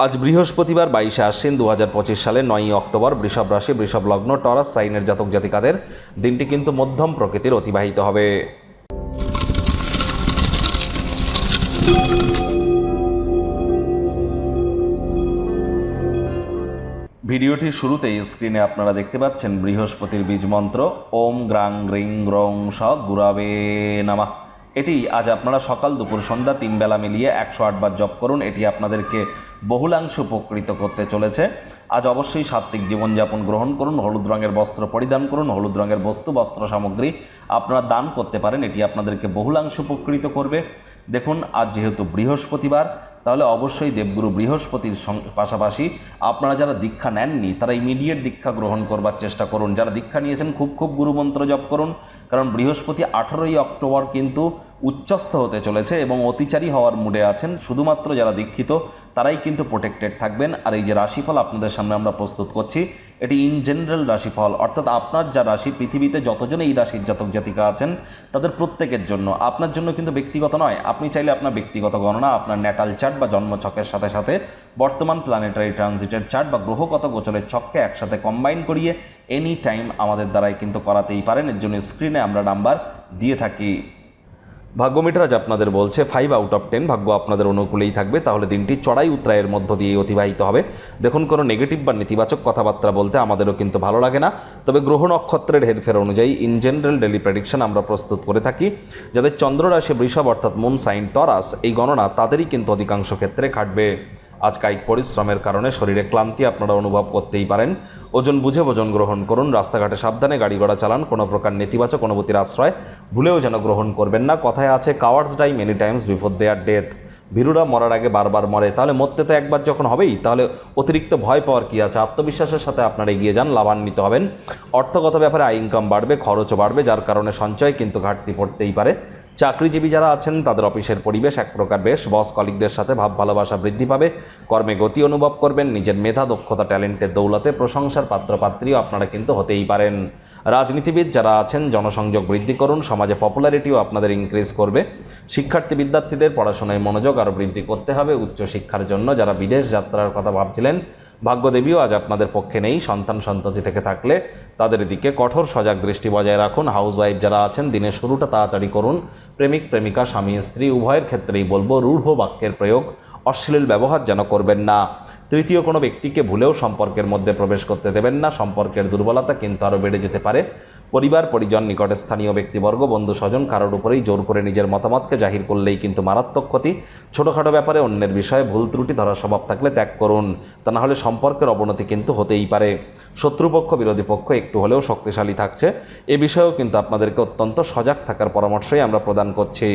আজ বৃহস্পতিবার বাইশে আশ্বিন দু হাজার পঁচিশ সালের নয়ই অক্টোবর বৃষভ রাশি, বৃষভ লগ্ন, টরাস, সাইনের জাতক জাতিকাদের দিনটি কিন্তু মধ্যম প্রকৃতির অতিবাহিত হবে। ভিডিওটির শুরুতেই স্ক্রিনে আপনারা দেখতে পাচ্ছেন বৃহস্পতির বীজ মন্ত্র, ওম গ্রাং গ্রিং গ্রং স গুরাবে নামা। এটি আজ আপনারা সকাল দুপুর সন্ধ্যা তিন বেলা মিলিয়ে একশো আটবার জপ করুন। এটি আপনাদেরকে বহুলাংশ উপকৃত করতে চলেছে। আজ অবশ্যই সাত্ত্বিক জীবনযাপন গ্রহণ করুন, হলুদ রঙের বস্ত্র পরিধান করুন, হলুদ রঙের বস্তু, বস্ত্র সামগ্রী আপনারা দান করতে পারেন। এটি আপনাদেরকে বহুলাংশ উপকৃত করবে। দেখুন, আজ যেহেতু বৃহস্পতিবার তাহলে অবশ্যই দেবগুরু বৃহস্পতির পাশাপাশি আপনারা যারা দীক্ষা নেননি, তারা ইমিডিয়েট দীক্ষা গ্রহণ করবার চেষ্টা করুন। যারা দীক্ষা নিয়েছেন, খুব খুব গুরুমন্ত্র জপ করুন। কারণ বৃহস্পতি আঠেরোই অক্টোবর কিন্তু উচ্চস্থ হতে চলেছে এবং অতিচারী হওয়ার মুডে আছেন। শুধুমাত্র যারা দীক্ষিত, তারাই কিন্তু প্রোটেক্টেড থাকবেন। আর এই যে রাশিফল আপনাদের সামনে আমরা প্রস্তুত করছি এটি ইন জেনারেল রাশিফল, অর্থাৎ আপনার যা রাশি, পৃথিবীতে যতজন এই রাশির জাতক জাতিকা আছেন, তাদের প্রত্যেকের জন্য। আপনার জন্য কিন্তু ব্যক্তিগত নয়, আপনি চাইলে আপনার ব্যক্তিগত গণনা, আপনার ন্যাটাল চার্ট বা জন্মছকের সাথে সাথে বর্তমান প্ল্যানেটারি ট্রানজিটের চার্ট বা গ্রহগত গোচরের ছককে একসাথে কম্বাইন করিয়ে এনি টাইম আমাদের দ্বারাই কিন্তু করাতেই পারেন। এর জন্য স্ক্রিনে আমরা নাম্বার দিয়ে থাকি। ভাগ্যমিটার আজ আপনাদের বলছে ফাইভ আউট অফ টেন ভাগ্য আপনাদের অনুকূলেই থাকবে। তাহলে দিনটি চড়াই উত্তরায়ের মধ্য দিয়ে অতিবাহিত হবে। দেখুন, কোনো নেগেটিভ বা নেতিবাচক কথাবার্তা বলতে আমাদেরও কিন্তু ভালো লাগে না। তবে গ্রহ নক্ষত্রের হেরফের অনুযায়ী ইন জেনারেল ডেলি প্রেডিকশন আমরা প্রস্তুত করে থাকি, যাদের চন্দ্র রাশি বৃষভ অর্থাৎ মুন সাইন টরাস এই গণনা তাদেরই কিন্তু অধিকাংশ ক্ষেত্রে খাটবে আজ কায়িক পরিশ্রমের কারণে শরীরে ক্লান্তি আপনারা অনুভব করতেই পারেন। ওজন বুঝে ওজন গ্রহণ করুন, রাস্তাঘাটে সাবধানে গাড়ি ঘোড়া চালান, কোনো প্রকার নেতিবাচক অনুভূতির আশ্রয় ভুলেও যেন গ্রহণ করবেন না। কথায় আছে cowards die many times before their death ভীরুরা মরার আগে বারবার মরে। তাহলে মরতে তো একবার যখন হবেই, তাহলে অতিরিক্ত ভয় পাওয়ার কী আছে? আত্মবিশ্বাসের সাথে আপনারা এগিয়ে যান, লাভান্বিত হবেন। অর্থগত ব্যাপারে আয় ইনকাম বাড়বে, খরচও বাড়বে, যার কারণে সঞ্চয় কিন্তু ঘাটতি পড়তেই পারে। চাকরিজীবী যারা আছেন, তাদের অফিসের পরিবেশ এক প্রকার বেশ। বস কলিকদের সাথে ভাব ভালোবাসা বৃদ্ধি পাবে। কর্মে গতি অনুভব করবেন। নিজের মেধা, দক্ষতা, ট্যালেন্টের দৌলতে প্রশংসার পাত্রপাত্রীও আপনারা কিন্তু হতেই পারেন। রাজনীতিবিদ যারা আছেন, জনসংযোগ বৃদ্ধি করুন। সমাজে পপুলারিটিও আপনাদের ইনক্রিজ করবে। শিক্ষার্থী বিদ্যার্থীদের পড়াশোনায় মনোযোগ আরও বৃদ্ধি করতে হবে। উচ্চশিক্ষার জন্য যারা বিদেশ যাত্রার কথা ভাবছিলেন ভাগ্যদেবীও আজ আপনাদের পক্ষে নেই, সন্তান সন্ততি থেকে থাকলে তাদের দিকে কঠোর সজাগ দৃষ্টি বজায় রাখুন। হাউস ওয়াইফ যারা আছেন, দিনের শুরুটা তাড়াতাড়ি করুন। প্রেমিক, প্রেমিকা, স্বামী, স্ত্রী, উভয়ের ক্ষেত্রেই বলব, রূঢ় বাক্যের প্রয়োগ, অশ্লীল ব্যবহার যেন করবেন না। তৃতীয়, কোনো ব্যক্তিকে ভুলেও সম্পর্কের মধ্যে প্রবেশ করতে দেবেন না। সম্পর্কের দুর্বলতা কিন্তু আরও বেড়ে যেতে পারে। পরিবার, পরিজন, নিকটে স্থানীয় ব্যক্তিবর্গ, বন্ধু, স্বজন কারোর উপরেই জোর করে নিজের মতামতকে জাহির করলেই কিন্তু মারাত্মক ক্ষতি। ছোটোখাটো ব্যাপারে অন্যের বিষয়ে ভুল ত্রুটি ধরার স্বভাব থাকলে ত্যাগ করুন। তা নাহলে সম্পর্কের অবনতি কিন্তু হতেই পারে। শত্রুপক্ষ, বিরোধী পক্ষ একটু হলেও শক্তিশালী থাকছে। এ বিষয়েও কিন্তু আপনাদেরকে অত্যন্ত সজাগ থাকার পরামর্শই আমরা প্রদান করছি।